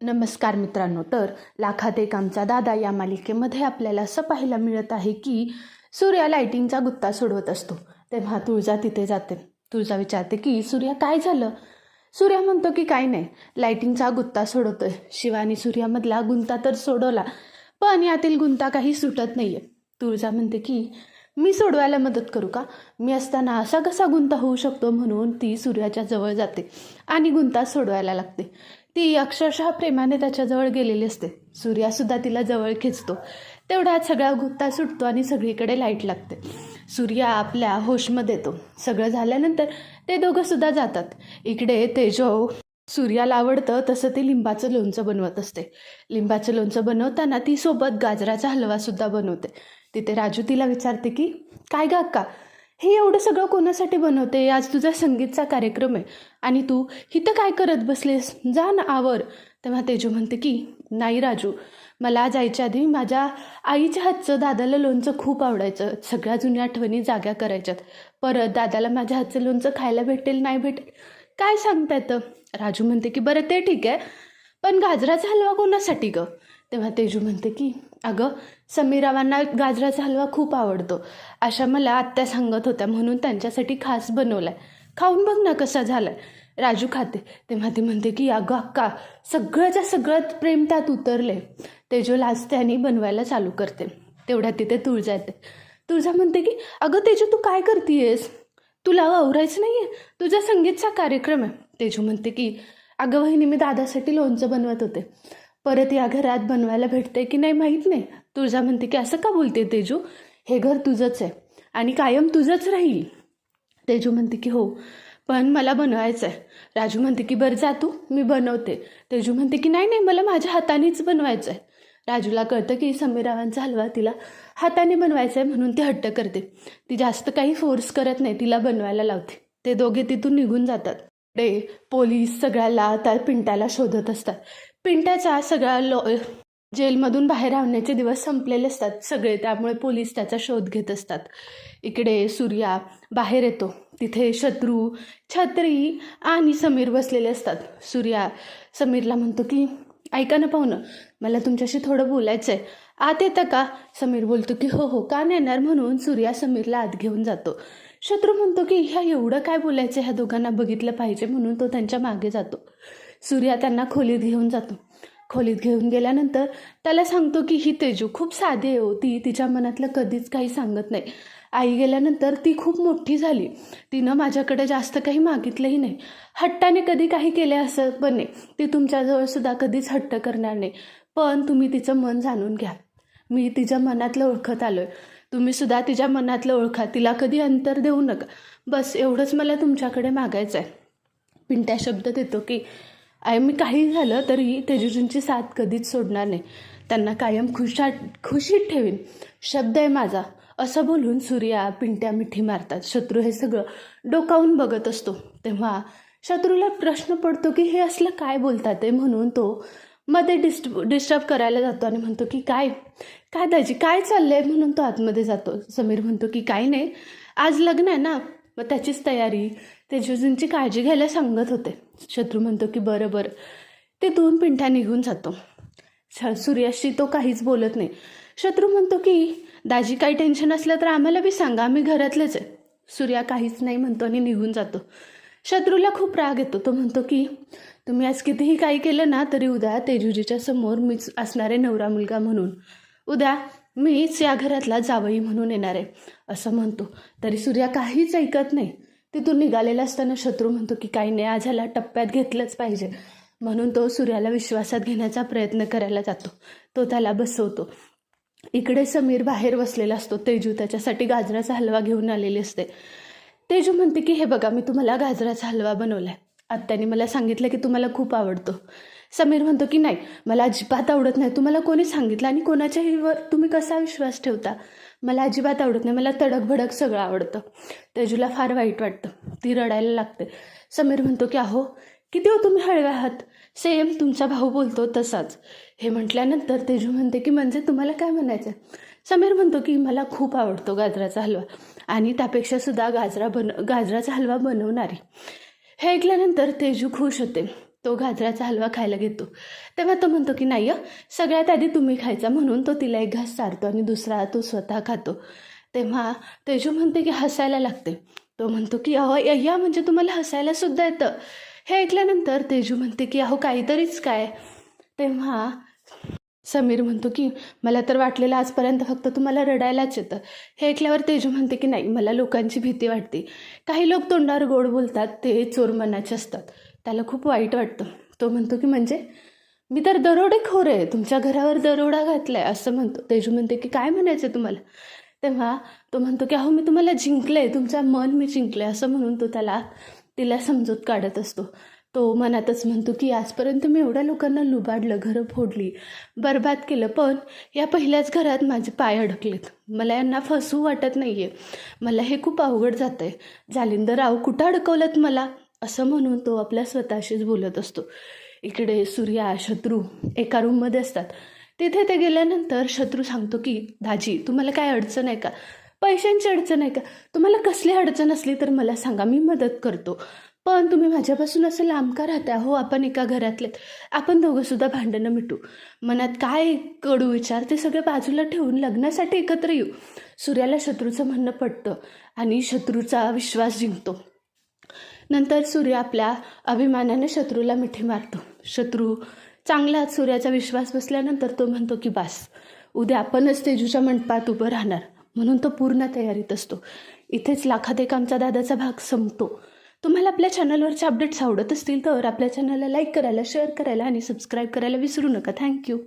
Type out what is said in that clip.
नमस्कार मित्रांनो तर लाखात एक आमचा दादा या मालिकेमध्ये आपल्याला असं पाहायला मिळत आहे की सूर्या लाईटिंगचा गुत्ता सोडवत असतो. तेव्हा तुळजा तिथे जाते. तुळजा विचारते की सूर्या काय झालं? सूर्या म्हणतो की काय नाही. लाईटिंगचा गुत्ता सोडवतोय. शिवानी सूर्यामधला गुंता तर सोडवला पण यातील गुंता काही सुटत नाही आहे तुळजा म्हणते की मी सोडवायला मदत करू का? मी असताना असा कसा गुंता होऊ शकतो? म्हणून ती सूर्याच्या जवळ जाते आणि गुंता सोडवायला लागते. ती अक्षरशः प्रेमाने त्याच्याजवळ गेलेली असते. सूर्यासुद्धा तिला जवळ खेचतो. तेवढ्यात सगळा गुत्ता सुटतो आणि सगळीकडे लाइट लागते. सूर्या आपल्या होशमध्ये येतो. सगळं झाल्यानंतर ते दोघंसुद्धा जातात. इकडे तेजो सूर्याला आवडतं तसं ते लिंबाचं लोणचं बनवत असते. लिंबाचं लोणचं बनवताना ती सोबत गाजराचा हलवासुद्धा बनवते. तिथे राजू तिला विचारते की काय गा अक्का? हे एवढं सगळं कोणासाठी बनवते? आज तुझा संगीतचा कार्यक्रम आहे. आणि तू इथं काय करत बसलेस? जा ना आवर. तेव्हा तेजू म्हणते की नाही राजू मला जायच्या आधी माझ्या आईच्या हातचं दादाला लोणचं खूप आवडायचं. सगळ्या जुन्या आठवणी जाग्या करायच्यात. परत दादाला माझ्या हातचं लोणचं खायला भेटेल नाही भेटेल? काय सांगता येतं राजू म्हणते की बरं ते ठीक आहे. पण गाजराचा हलवा कोणासाठी ग? तेव्हा तेजू म्हणते की अगं समीरावांना गाजराचा हलवा खूप आवडतो. अशा मला आत्या सांगत होत्या म्हणून त्यांच्यासाठी खास बनवलाय. खाऊन बघ ना कसा झालाय. राजू खाते. तेव्हा ती म्हणते की अगं अक्का सगळ्याच्या सगळं प्रेम त्यात उतरले तेजू लाजते आणि बनवायला चालू करते. तेवढ्यात तिथे तुळजा येते. तुळजा म्हणते की अगं तेजू तू काय करतीयेस? तुला आवरायचं नाही आहे तुझा संगीतचा कार्यक्रम आहे. तेजू म्हणते की अगं वहिनी मी दादासाठी लोणचं बनवत होते. परत या घरात बनवायला भेटते की नाही माहीत नाही. तुळजा म्हणते की असं का बोलते तेजू? हे घर तुझंच आहे आणि कायम तुझंच राहील. तेजू म्हणते की हो पण मला बनवायचं आहे राजू म्हणते की बरं जा तू मी बनवते. तेजू म्हणते की नाही नाही मला माझ्या हातानेच बनवायचं आहे राजूला कळतं की समीरावांचा हलवा तिला हाताने बनवायचा आहे म्हणून ती हट्ट करते. ती जास्त काही फोर्स करत नाही तिला बनवायला लावते. ते दोघे तिथून निघून जातात. ते पोलीस सगळ्याला त्या पिंटाला शोधत असतात. पिंट्याचा सगळा लॉ जेलमधून बाहेर आणण्याचे दिवस संपलेले असतात सगळे. त्यामुळे पोलीस त्याचा शोध घेत असतात. इकडे सूर्या बाहेर येतो. तिथे शत्रू छत्री आणि समीर बसलेले असतात. सूर्या समीरला म्हणतो की ऐका ना पाहुणं मला तुमच्याशी थोडं बोलायचं आहे आत येतं का? समीर बोलतो की हो हो का नाही येणार? म्हणून सूर्या समीरला आत घेऊन जातो. शत्रू म्हणतो की ह्या एवढं काय बोलायचं ह्या दोघांना बघितलं पाहिजे. म्हणून तो त्यांच्या मागे जातो. सूर्या त्यांना खोलीत घेऊन जातो. खोलीत घेऊन गेल्यानंतर त्याला सांगतो की ही तेजू खूप साधी आहे हो ती तिच्या मनातलं कधीच काही सांगत नाही. आई गेल्यानंतर ती खूप मोठी झाली. तिनं माझ्याकडे जास्त काही मागितलंही नाही. हट्टाने कधी काही केले असं पण नाही. ती तुमच्याजवळ सुद्धा कधीच हट्ट करणार नाही. पण तुम्ही तिचं मन जाणून घ्या. मी तिच्या मनातलं ओळखत आलो आहे तुम्ही सुद्धा तिच्या मनातलं ओळखा. तिला कधी अंतर देऊ नका. बस एवढंच मला तुमच्याकडे मागायचं आहे पिंट्या शब्द देतो की आय मी काही झालं तरी तेजूजींची साथ कधीच सोडणार नाही. त्यांना कायम खुशात खुशीत ठेवीन. शब्द आहे माझा. असं बोलून सूर्या पिंट्या मिठी मारतात. शत्रू हे सगळं डोकावून बघत असतो. तेव्हा शत्रूला प्रश्न पडतो की हे असलं काय बोलतात आहे म्हणून तो मध्ये डिस्टर्ब डिस्टर्ब करायला जातो आणि म्हणतो की काय काय दाजी काय चाललं आहे म्हणून तो आतमध्ये जातो. समीर म्हणतो की काय नाही. आज लग्न आहे ना? मग त्याचीच तयारी. तेजूजींची काळजी घ्यायला सांगत होते. शत्रू म्हणतो की बरं बरं ते दोन पिंठा निघून जातो. श- सूर्याशी तो काहीच बोलत नाही. शत्रू म्हणतो की दाजी काही टेन्शन असलं तर आम्हाला बी सांगा आम्ही घरातलेच आहे. सूर्या काहीच नाही म्हणतो आणि निघून जातो. शत्रूला खूप राग येतो. तो म्हणतो की तुम्ही आज कितीही काही केलं ना तरी उद्या तेजुजीच्या समोर मीच असणारे नवरा मुलगा म्हणून. उद्या मीच या घरातला जावई म्हणून येणार आहे. असं म्हणतो. तरी सूर्या काहीच ऐकत नाही. तिथून निघालेला असताना शत्रू म्हणतो की काही नाही आज ह्याला टप्प्यात घेतलंच पाहिजे. म्हणून तो सूर्याला विश्वासात घेण्याचा प्रयत्न करायला जातो. तो त्याला बसवतो. इकडे समीर बाहेर बसलेला असतो. तेजू त्याच्यासाठी गाजराचा हलवा घेऊन आलेली असते. तेजू म्हणते की हे बघा मी तुम्हाला गाजराचा हलवा बनवला आहे आत्याने मला सांगितलं की तुम्हाला खूप आवडतो. समीर म्हणतो की नाही मला अजिबात आवडत नाही. तुम्हाला कोणी सांगितलं आणि कोणाच्याही वर तुम्ही कसा विश्वास ठेवता? मला अजिबात आवडत नाही. मला तडक भडक सगळं आवडतं. तेजूला फार वाईट वाटतं. ती रडायला लागते. समीर म्हणतो की अहो किती हो तुम्ही हळव्या आहात? सेम तुमचा भाऊ बोलतो तसाच. हे म्हटल्यानंतर तेजू म्हणते की म्हणजे तुम्हाला काय म्हणायचं समीर म्हणतो की मला खूप आवडतो गाजराचा हलवा आणि त्यापेक्षा सुद्धा गाजरा बन गाजराचा हलवा बनवणारी. हे ऐकल्यानंतर तेजू खुश होते. तो गाजराचा हलवा खायला घेतो. तेव्हा तो म्हणतो की नाही सगळ्यात आधी तुम्ही खायचा म्हणून तो तिला एक घास चारतो आणि दुसरा तो स्वतः खातो. तेव्हा तेजू म्हणते की हसायला लागते. तो म्हणतो की अहो या म्हणजे तुम्हाला हसायला सुद्धा येतं. हे ऐकल्यानंतर तेजू म्हणते की अहो काहीतरीच काय. तेव्हा समीर म्हणतो की मला तर वाटलेलं आजपर्यंत फक्त तुम्हाला रडायलाच येतं. हे ऐकल्यावर तेजू म्हणते की नाही मला लोकांची भीती वाटते. काही लोक तोंडावर गोड बोलतात ते चोर मनाचे असतात. त्याला खूप वाईट वाटतं. तो म्हणतो की म्हणजे मी तर दरोडेखोर आहे. तुमच्या घरावर दरोडा घातला आहे असं म्हणतो. तेजू म्हणते की काय म्हणायचं आहे तुम्हाला? तेव्हा तो म्हणतो की अहो मी तुम्हाला जिंकले तुमचं मन मी जिंकले असं म्हणून तो त्याला तिला समजूत काढत असतो. तो मनातच म्हणतो की आजपर्यंत मी एवढ्या लोकांना लुबाडलं घरं फोडली बर्बाद केलं पण या पहिल्याच घरात माझे पाय अडकलेत. मला यांना फसू वाटत नाही आहे मला हे खूप अवघड जातं आहे जालिंदर राव कुठं अडकवलं मला? असं म्हणून तो आपल्या स्वतःशीच बोलत असतो. इकडे सूर्या शत्रू एका रूममध्ये असतात. तिथे ते गेल्यानंतर शत्रू सांगतो की दाजी तुम्हाला काय अडचण आहे का? पैशांची अडचण आहे का? तुम्हाला कसली अडचण असली तर मला सांगा मी मदत करतो. पण तुम्ही माझ्यापासून असं लांब का राहता हो आपण एका घरातलेत. आपण दोघंसुद्धा भांडणं मिटू. मनात काय कडू विचार? ते सगळे बाजूला ठेवून लग्नासाठी एकत्र येऊ. सूर्याला शत्रूचं म्हणणं पडतं आणि शत्रूचा विश्वास जिंकतो. नंतर सूर्य आपल्या अभिमानाने शत्रूला मिठी मारतो. शत्रू चांगलाच सूर्याचा विश्वास बसल्यानंतर तो म्हणतो की बास उद्या आपणच तेजूच्या मंडपात उभं राहणार. म्हणून तो पूर्ण तयारीत असतो. इथेच लाखात एक आमचा दादाचा भाग संपतो. तुम्हाला आपल्या चॅनलवरचे अपडेट्स आवडत असतील तर आपल्या चॅनलला लाईक करायला शेअर करायला आणि सबस्क्राईब करायला विसरू नका. थँक्यू